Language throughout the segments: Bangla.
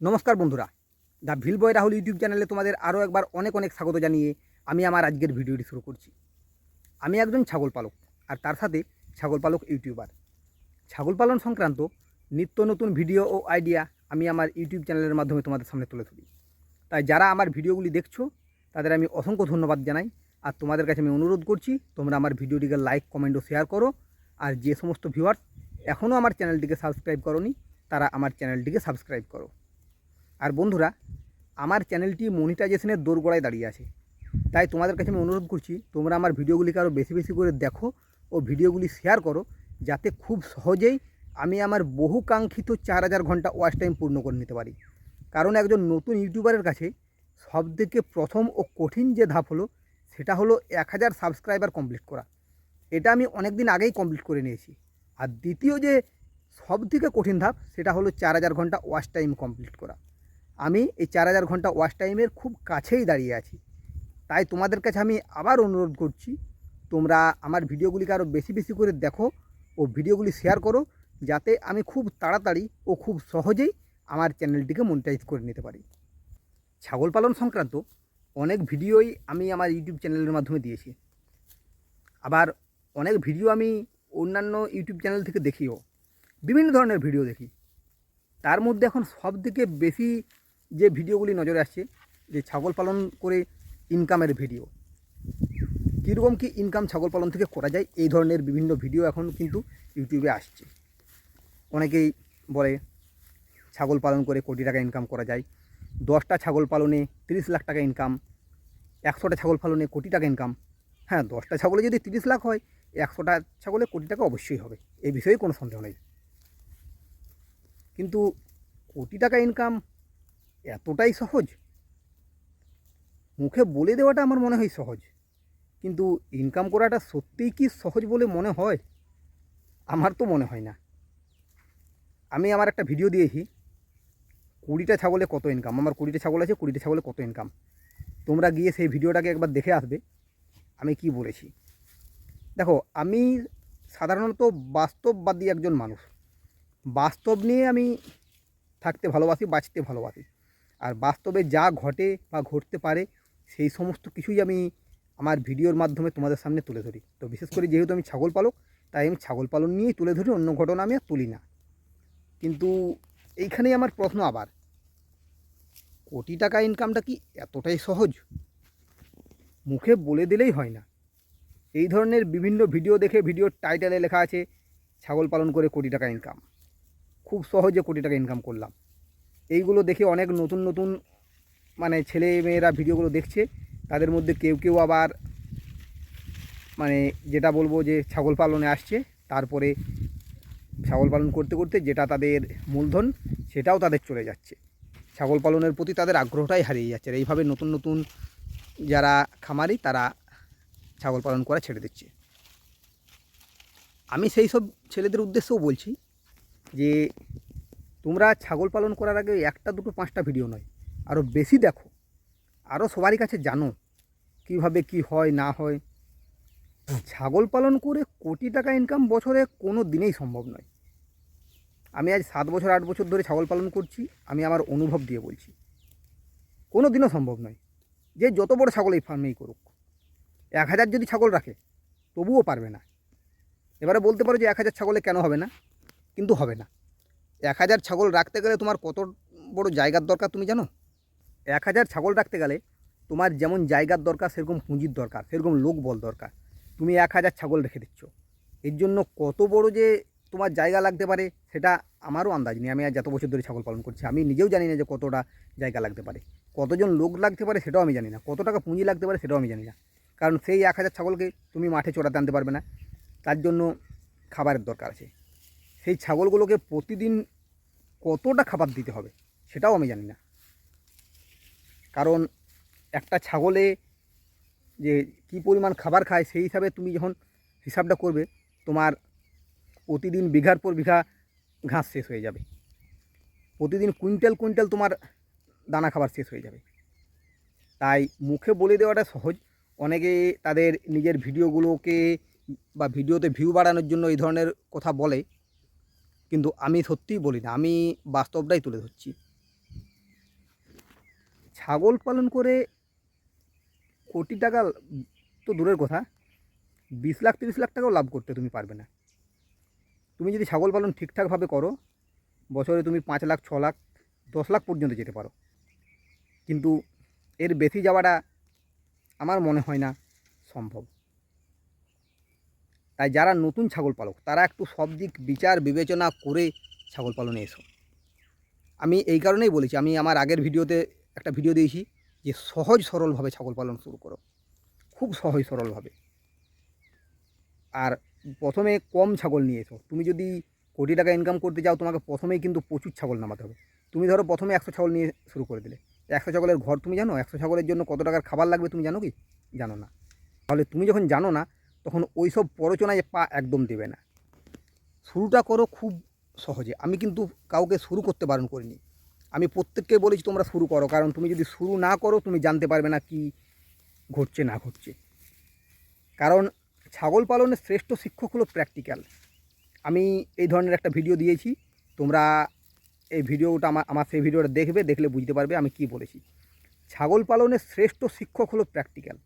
নমস্কার বন্ধুরা। The vill boy Rahul YouTube চ্যানেলে তোমাদের আরও একবার অনেক অনেক স্বাগত জানিয়ে আমি আমার আজকের ভিডিওটি শুরু করছি। আমি একজন ছাগল পালক আর তার সাথে ছাগল পালক ইউটিউবার। ছাগল পালন সংক্রান্ত নিত্য নতুন ভিডিও ও আইডিয়া আমি আমার ইউটিউব চ্যানেলের মাধ্যমে তোমাদের সামনে তুলে ধরি। তাই যারা আমার ভিডিওগুলি দেখছ, তাদের আমি অসংখ্য ধন্যবাদ জানাই। আর তোমাদের কাছে আমি অনুরোধ করছি, তোমরা আমার ভিডিওটিকে লাইক, কমেন্ট ও শেয়ার করো। আর যে সমস্ত ভিউয়ার্স এখনও আমার চ্যানেলটিকে সাবস্ক্রাইব করনি, তারা আমার চ্যানেলটিকে সাবস্ক্রাইব করো। আর বন্ধুরা, আমার চ্যানেলটি মনিটাইজেশনের দোরগোড়ায় দাঁড়িয়ে আছে। তাই তোমাদের কাছে আমি অনুরোধ করছি, তোমরা আমার ভিডিওগুলিকে আরও বেশি বেশি করে দেখো ও ভিডিওগুলি শেয়ার করো, যাতে খুব সহজেই আমি আমার বহু কাঙ্ক্ষিত চার হাজার ঘণ্টা ওয়াচ টাইম পূর্ণ করে নিতে পারি। কারণ একজন নতুন ইউটিউবারের কাছে সবথেকে প্রথম ও কঠিন যে ধাপ হলো, সেটা হলো এক হাজার সাবস্ক্রাইবার কমপ্লিট করা। এটা আমি অনেক দিন আগেই কমপ্লিট করে নিয়েছি। আর দ্বিতীয় যে সবথেকে কঠিন ধাপ, সেটা হলো চার হাজার ঘণ্টা ওয়াচ টাইম কমপ্লিট করা। আমি এই চার হাজার ঘণ্টা ওয়াচ টাইমের খুব কাছেই দাঁড়িয়ে আছি। তাই তোমাদের কাছে আমি আবার অনুরোধ করছি, তোমরা আমার ভিডিওগুলিকে আরও বেশি বেশি করে দেখো ও ভিডিওগুলি শেয়ার করো, যাতে আমি খুব তাড়াতাড়ি ও খুব সহজেই আমার চ্যানেলটিকে মনিটাইজ করে নিতে পারি। ছাগল পালন সংক্রান্ত অনেক ভিডিওই আমি আমার ইউটিউব চ্যানেলের মাধ্যমে দিয়েছি। আবার অনেক ভিডিও আমি অন্যান্য ইউটিউব চ্যানেল থেকে দেখিও। বিভিন্ন ধরনের ভিডিও দেখি। তার মধ্যে এখন সব থেকে বেশি যে ভিডিওগুলি নজরে আসছে, যে ছাগল পালন করে ইনকামের ভিডিও কীরকম কি ইনকাম ছাগল পালন থেকে করা যায়, এই ধরনের বিভিন্ন ভিডিও এখন কিন্তু ইউটিউবে আসছে। অনেকেই বলে, ছাগল পালন করে কোটি টাকা ইনকাম করা যায়, দশটা ছাগল পালনে তিরিশ লাখ টাকা ইনকাম একশোটা ছাগল পালনে কোটি টাকা ইনকাম হ্যাঁ দশটা ছাগলে যদি তিরিশ লাখ হয়, একশোটা ছাগলে কোটি টাকা অবশ্যই হবে এই বিষয়ে কোনো সন্দেহ নেই। কিন্তু কোটি টাকা ইনকাম এতটাই সহজ? মুখে বলে দেওয়াটা আমার মনে হয় সহজ। কিন্তু ইনকাম করাটা সত্যিই কি সহজ বলে মনে হয়? আমার তো মনে হয় না। আমি আমার একটা ভিডিও দিয়েছি, কুড়িটা ছাগলে কত ইনকাম আমার কুড়িটা ছাগল আছে, কুড়িটা ছাগলে কত ইনকাম তোমরা গিয়ে সেই ভিডিওটাকে একবার দেখে আসবে, আমি কি বলেছি। দেখো, আমি সাধারণত বাস্তববাদী একজন মানুষ। বাস্তব নিয়ে আমি থাকতে ভালোবাসি, বাঁচতে ভালোবাসি। আর বাস্তবে যা ঘটে বা ঘটতে পারে, সেই সমস্ত কিছুই আমি আমার ভিডিওর মাধ্যমে তোমাদের সামনে তুলে ধরি। তো বিশেষ করে যেহেতু আমি ছাগল পালক, তাই আমি ছাগল পালন নিয়েই তুলে ধরি, অন্য ঘটনা আমি আর তুলি না। কিন্তু এইখানেই আমার প্রশ্ন আবার, কোটি টাকা ইনকামটা কি এতটাই সহজ? মুখে বলে দিলেই হয় না। এই ধরনের বিভিন্ন ভিডিও দেখে ভিডিওর টাইটেলে লেখা আছে, ছাগল পালন করে কোটি টাকা ইনকাম খুব সহজে কোটি টাকা ইনকাম করলাম। এইগুলো দেখে অনেক নতুন নতুন মানে ছেলে মেয়েরা ভিডিওগুলো দেখছে। তাদের মধ্যে কেউ কেউ আবার মানে যেটা বলব যে ছাগল পালনে আসছে, তারপরে ছাগল পালন করতে করতে যেটা তাদের মূলধন, সেটাও তাদের চলে যাচ্ছে। ছাগল পালনের প্রতি তাদের আগ্রহটাই হারিয়ে যাচ্ছে, আর এইভাবে নতুন নতুন যারা খামারি, তারা ছাগল পালন করা ছেড়ে দিচ্ছে। আমি সেই সব ছেলেদের উদ্দেশ্যেও বলছি যে তোমরা ছাগল পালন করার আগে একটা দুটো পাঁচটা ভিডিও নয় আরও বেশি দেখো। আরও সবারই কাছে জানো কীভাবে কি হয়, না হয়। ছাগল পালন করে কোটি টাকা ইনকাম বছরে কোনো দিনেই সম্ভব নয়। আমি আজ সাত বছর, আট বছর ধরে ছাগল পালন করছি, আমি আমার অনুভব দিয়ে বলছি। কোনো দিনও সম্ভব নয় যে যত বড় ছাগল এই ফার্মেই করুক। এক হাজার যদি ছাগল রাখে, তবুও পারবে না। এবারে বলতে পারো যে এক হাজার ছাগলে কেন হবে না? কিন্তু হবে না। এক হাজার ছাগল রাখতে গেলে তোমার কত বড় জায়গার দরকার তুমি জানো? এক হাজার ছাগল রাখতে গেলে তোমার যেমন জায়গার দরকার, সেরকম পুঁজির দরকার, সেরকম লোক বল দরকার। তুমি এক হাজার ছাগল রেখে দিচ্ছ। এর জন্য কত বড় যে তোমার জায়গা লাগতে পারে, সেটা আমারও আন্দাজ নেই। আমি আর যত বছর ধরে ছাগল পালন করছি, আমি নিজেও জানি না যে কতটা জায়গা লাগতে পারে। কতজন লোক লাগতে পারে, সেটাও আমি জানি না। কত টাকা পুঁজি লাগতে পারে, সেটাও আমি জানি না। কারণ সেই এক হাজার ছাগলকে তুমি মাঠে চড়াতে আনতে পারবে না। তার জন্য খাবারের দরকার আছে। সেই ছাগলগুলোকে প্রতিদিন কতটা খাবার দিতে হবে সেটাও আমি জানি না। কারণ একটা ছাগলে যে কী পরিমাণ খাবার খায় সেই হিসাবে তুমি যখন হিসাবটা করবে, তোমার প্রতিদিন বিঘার পর বিঘা ঘাস শেষ হয়ে যাবে। প্রতিদিন কুইন্টাল কুইন্টাল তোমার দানা খাবার শেষ হয়ে যাবে। তাই মুখে বলে দেওয়াটা সহজ। অনেকে তাদের নিজের ভিডিওগুলোকে বা ভিডিওতে ভিউ বাড়ানোর জন্য এই ধরনের কথা বলে। কিন্তু আমি সত্যিই বলি না, আমি বাস্তবটাই তুলে ধরছি। ছাগল পালন করে কোটি টাকা তো দূরের কথা, বিশ লাখ, তিরিশ লাখ টাকাও লাভ করতে তুমি পারবে না। তুমি যদি ছাগল পালন ঠিকঠাকভাবে করো, বছরে তুমি পাঁচ লাখ, ছ লাখ, দশ লাখ পর্যন্ত যেতে পারো। কিন্তু এর বেশি যাওয়াটা আমার মনে হয় না সম্ভব। তাই যারা নতুন ছাগল পালক, তারা একটু সব দিক বিচার, বিবেচনা করে ছাগল পালনে এসো। আমি এই কারণেই বলেছি, আমি আমার আগের ভিডিওতে একটা ভিডিও দিয়েছি যে সহজ সরলভাবে ছাগল পালন শুরু করো। খুব সহজ সরলভাবে। আর প্রথমে কম ছাগল নিয়ে এসো। তুমি যদি কোটি টাকা ইনকাম করতে চাও, তোমাকে প্রথমেই কিন্তু প্রচুর ছাগল নামাতে হবে। তুমি ধরো প্রথমে একশো ছাগল নিয়ে শুরু করে দিলে। একশো ছাগলের ঘর তুমি জানো? একশো ছাগলের জন্য কত টাকার খাবার লাগবে তুমি জানো কি? জানো না। তাহলে তুমি যখন জানো না তখন ওই সব প্ররোচনায় পা একদম দেবে না। শুরুটা করো খুব সহজে। আমি কিন্তু কাউকে শুরু করতে বারণ করিনি। আমি প্রত্যেককে বলেছি তোমরা শুরু করো, কারণ তুমি যদি শুরু না করো, তুমি জানতে পারবে না কি ঘটছে, না ঘটছে। কারণ ছাগল পালনের শ্রেষ্ঠ শিক্ষক হলো প্র্যাকটিক্যাল আমি এই ধরনের একটা ভিডিও দিয়েছি। তোমরা এই ভিডিওটা আমার আমার সেই ভিডিওটা দেখবে, দেখলে বুঝতে পারবে আমি কি বলেছি। ছাগল পালনের শ্রেষ্ঠ শিক্ষক হলো প্র্যাকটিক্যাল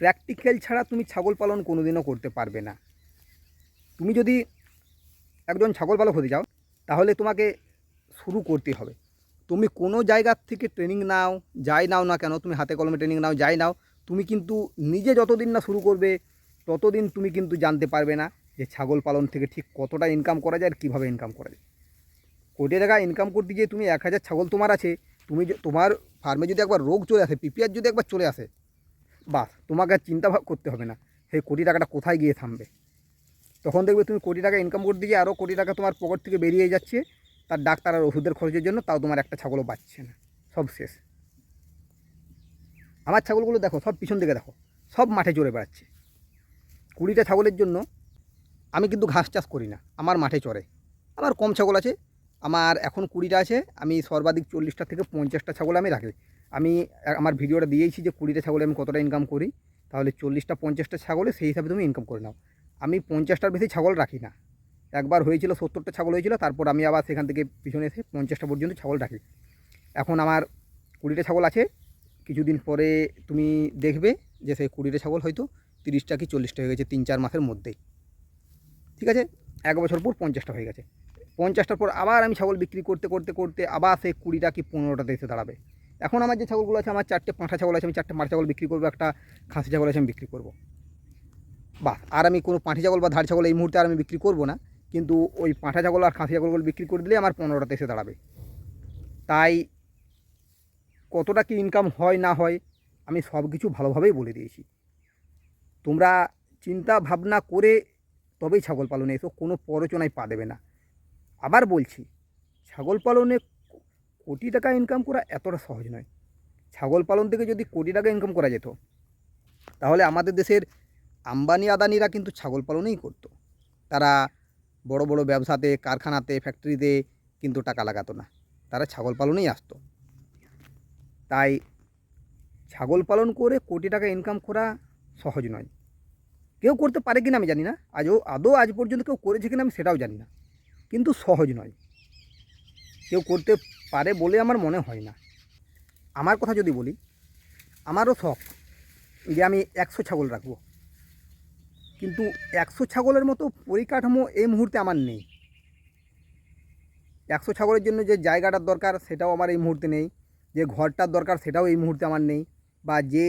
প্র্যাকটিক্যাল ছাড়া তুমি ছাগল পালন কোনোদিনও করতে পারবে না। তুমি যদি একজন ছাগল পালক হতে চাও, তাহলে তোমাকে শুরু করতে হবে। তুমি কোনো জায়গার থেকে ট্রেনিং নাও, যাই নাও না কেন, তুমি হাতে কলমে ট্রেনিং নাও, যাই নাও, তুমি কিন্তু নিজে যতদিন না শুরু করবে, ততদিন তুমি কিন্তু জানতে পারবে না যে ছাগল পালন থেকে ঠিক কতটা ইনকাম করা যায় আর কীভাবে ইনকাম করা যায়। কোটি টাকা ইনকাম করতে গিয়ে তুমি এক হাজার ছাগল তোমার আছে, তুমি তোমার ফার্মে যদি একবার রোগ চলে আসে পিপিআর যদি একবার চলে আসে বাস, তোমাকে চিন্তা করতে হবে না। সেই কোটি টাকাটা কোথায় গিয়ে থামবে? তখন দেখবে তুমি কোটি টাকা ইনকাম করতে গিয়ে আরও কোটি টাকা তোমার পকেট থেকে বেরিয়ে যাচ্ছে। তার ডাক্তার আর ওষুধের খরচের জন্য তাও তোমার একটা ছাগলও বাঁচছে না। সব শেষ। আমার ছাগলগুলো দেখো, সব পিছন দিকে দেখো, সব মাঠে চড়ে বেড়াচ্ছে। কুড়িটা ছাগলের জন্য আমি কিন্তু ঘাস চাষ করি না, আমার মাঠে চড়ে। আমার কম ছাগল আছে, আমার এখন কুড়িটা আছে, আমি সর্বাধিক চল্লিশটা থেকে পঞ্চাশটা ছাগল আমি রাখি। আমি আমার ভিডিওটা দিয়েছি যে কুড়িটা ছাগলে আমি কতটা ইনকাম করি, তাহলে চল্লিশটা, পঞ্চাশটা ছাগলে সেই হিসাবে তুমি ইনকাম করে নাও। আমি পঞ্চাশটার বেশি ছাগল রাখি না। একবার হয়েছিল, সত্তরটা ছাগল হয়েছিল, তারপর আমি আবার সেখান থেকে পিছনে এসে পঞ্চাশটা পর্যন্ত ছাগল রাখি। এখন আমার কুড়িটা ছাগল আছে, কিছুদিন পরে তুমি দেখবে যে সেই কুড়িটা ছাগল হয়তো তিরিশটা কি চল্লিশটা হয়ে গেছে তিন, চার মাসের মধ্যেই। ঠিক আছে? এক বছর পর পঞ্চাশটা হয়ে গেছে। পঞ্চাশটার পর আবার আমি ছাগল বিক্রি করতে করতে করতে আবার সেই কুড়িটা কি পনেরোটাতে এসে দাঁড়াবে। এখন আমার যে ছাগলগুলো আছে, আমার চারটে পাঁঠা ছাগল আছে, আমি চারটে মাঠ ছাগল বিক্রি করব, একটা খাসি ছাগল আছে আমি বিক্রি করব। বাহ, আর আমি কোনো পাঁঠি ছাগল বা ধার ছাগল এই মুহূর্তে আর আমি বিক্রি করব না, কিন্তু ওই পাঁঠা ছাগল আর খাসি ছাগলগুলো বিক্রি করে দিলে আমার পনেরোটাতে এসে দাঁড়াবে। তাই কতটা কি ইনকাম হয় না হয় আমি সব কিছু ভালোভাবেই বলে দিয়েছি। তোমরা চিন্তা ভাবনা করে তবেই ছাগল পালনে এসো, কোনো প্ররোচনায় পা দেবে না। আবার বলছি, ছাগল পালনে কোটি টাকা ইনকাম করা এতটা সহজ নয়। ছাগল পালন থেকে যদি কোটি টাকা ইনকাম করা যেত, তাহলে আমাদের দেশের আম্বানি আদানিরা কিন্তু ছাগল পালনেই করতো। তারা বড় বড় ব্যবসাতে, কারখানাতে ফ্যাক্টরিতে কিন্তু টাকা লাগাতো না। তারা ছাগল পালনেই আসতো। তাই ছাগল পালন করে কোটি টাকা ইনকাম করা সহজ নয়। কেউ করতে পারে কিনা আমি জানি না। আজও, আদৌ আজ পর্যন্ত কেউ করেছে কিনা আমি সেটাও জানি না। কিন্তু সহজ নয়। কেউ করতে পারে বলে আমার মনে হয় না। আমার কথা যদি বলি, আমারও শখ যে আমি একশো ছাগল রাখব। কিন্তু একশো ছাগলের মতো পরিকাঠামো এই মুহূর্তে আমার নেই। একশো ছাগলের জন্য যে জায়গাটার দরকার সেটাও আমার এই মুহূর্তে নেই, যে ঘরটার দরকার সেটাও এই মুহূর্তে আমার নেই, বা যে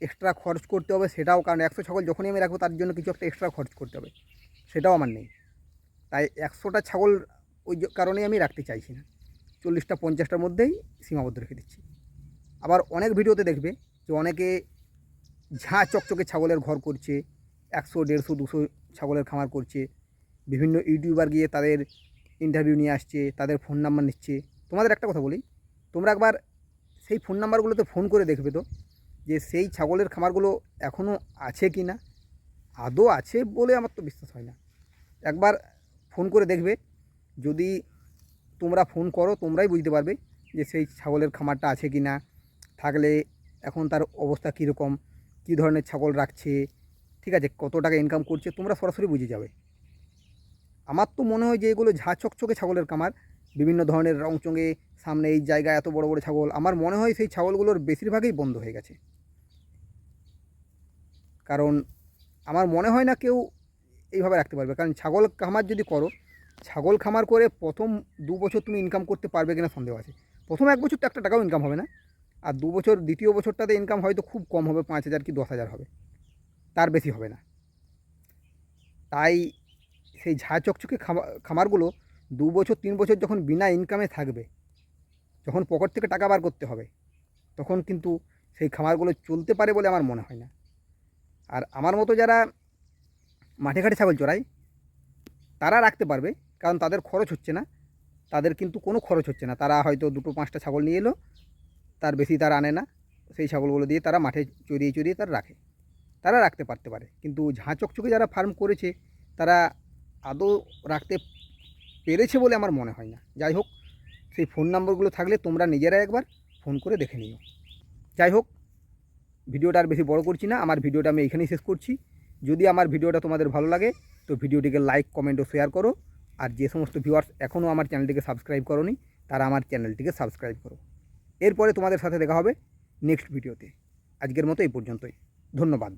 এক্সট্রা খরচ করতে হবে সেটাও, কারণ একশো ছাগল যখনই আমি রাখব তার জন্য কিছু একটা এক্সট্রা খরচ করতে হবে, সেটাও আমার নেই। তাই একশোটা ছাগল ওই কারণেই আমি রাখতে চাইছি না। চল্লিশটা, পঞ্চাশটার মধ্যেই সীমাবদ্ধ রেখে দিচ্ছি। আবার অনেক ভিডিওতে দেখবে যে অনেকে ঝাঁ চকচকে ছাগলের ঘর করছে, একশো, দেড়শো, দুশো ছাগলের খামার করছে, বিভিন্ন ইউটিউবার গিয়ে তাদের ইন্টারভিউ নিয়ে আসছে, তাদের ফোন নাম্বার নিচ্ছে। তোমাদের একটা কথা বলি, তোমরা একবার সেই ফোন নাম্বারগুলোতে ফোন করে দেখবে তো, যে সেই ছাগলের খামারগুলো এখনও আছে কি না আদৌ আছে বলে আমার তো বিশ্বাস হয় না। একবার ফোন করে দেখবে যদি তোমরা ফোন করো, তোমরাই বুঝতে পারবে যে সেই ছাগলের খামারটা আছে কি না। থাকলে এখন তার অবস্থা কীরকম কী ধরনের ছাগল রাখছে, ঠিক আছে, কত টাকা ইনকাম করছে, তোমরা সরাসরি বুঝে যাবে। আমার তো মনে হয় যে এগুলো ঝাঁ চকচকে ছাগলের খামার, বিভিন্ন ধরনের রংচঙে সামনে এই জায়গায় এত বড় বড় ছাগল। আমার মনে হয় সেই ছাগলগুলোর বেশিরভাগই বন্ধ হয়ে গেছে। কারণ আমার মনে হয় না কেউ এইভাবে রাখতে পারবে। কারণ ছাগল খামার যদি করো ছাগল খামার করে প্রথম দু বছর তুমি ইনকাম করতে পারবে কিনা সন্দেহ আছে। প্রথম এক বছর তো একটা টাকাও ইনকাম হবে না। আর দু বছর, দ্বিতীয় বছরটাতে ইনকাম হয়তো খুব কম হবে, পাঁচ হাজার কি দশ হাজার হবে। তার বেশি হবে না। তাই সেই ঝা চকচকে খামা- খামারগুলো দু বছর, তিন বছর যখন বিনা ইনকামে থাকবে, যখন পকেট থেকে টাকা বার করতে হবে, তখন কিন্তু সেই খামারগুলো চলতে পারে বলে আমার মনে হয় না। আর আমার মতো যারা মাঠে ঘাটে ছাগল চড়ায় তারা রাখতে পারবে, কারণ তাদের খরচ হচ্ছে না। তাদের কিন্তু কোনো খরচ হচ্ছে না। তারা হয়তো দুটো পাঁচটা ছাগল নিয়ে এলো, তার বেশি তারা আনে না। সেই ছাগলগুলো দিয়ে তারা মাঠে চড়িয়ে চড়িয়ে তারা রাখে। তারা রাখতে পারতে পারে। কিন্তু ঝাঁ চকচকে যারা ফার্ম করেছে, তারা আদৌ রাখতে পেরেছে বলে আমার মনে হয় না। যাই হোক, সেই ফোন নম্বরগুলো থাকলে তোমরা নিজেরা একবার ফোন করে দেখে নিও। যাই হোক, ভিডিওটা আর বেশি বড় করছি না। আমার ভিডিওটা আমি এখানেই শেষ করছি। যদি আমার ভিডিওটা তোমাদের ভালো লাগে তো ভিডিওটিকে লাইক কমেন্ট ও শেয়ার করো। আর যে সমস্ত ভিউয়ার্স এখনও আমার চ্যানেলটিকে সাবস্ক্রাইব করোনি, তারা আমার চ্যানেলটিকে সাবস্ক্রাইব করো। এরপরে তোমাদের সাথে দেখা হবে নেক্সট ভিডিওতে আজকের মতো এই পর্যন্তই। ধন্যবাদ।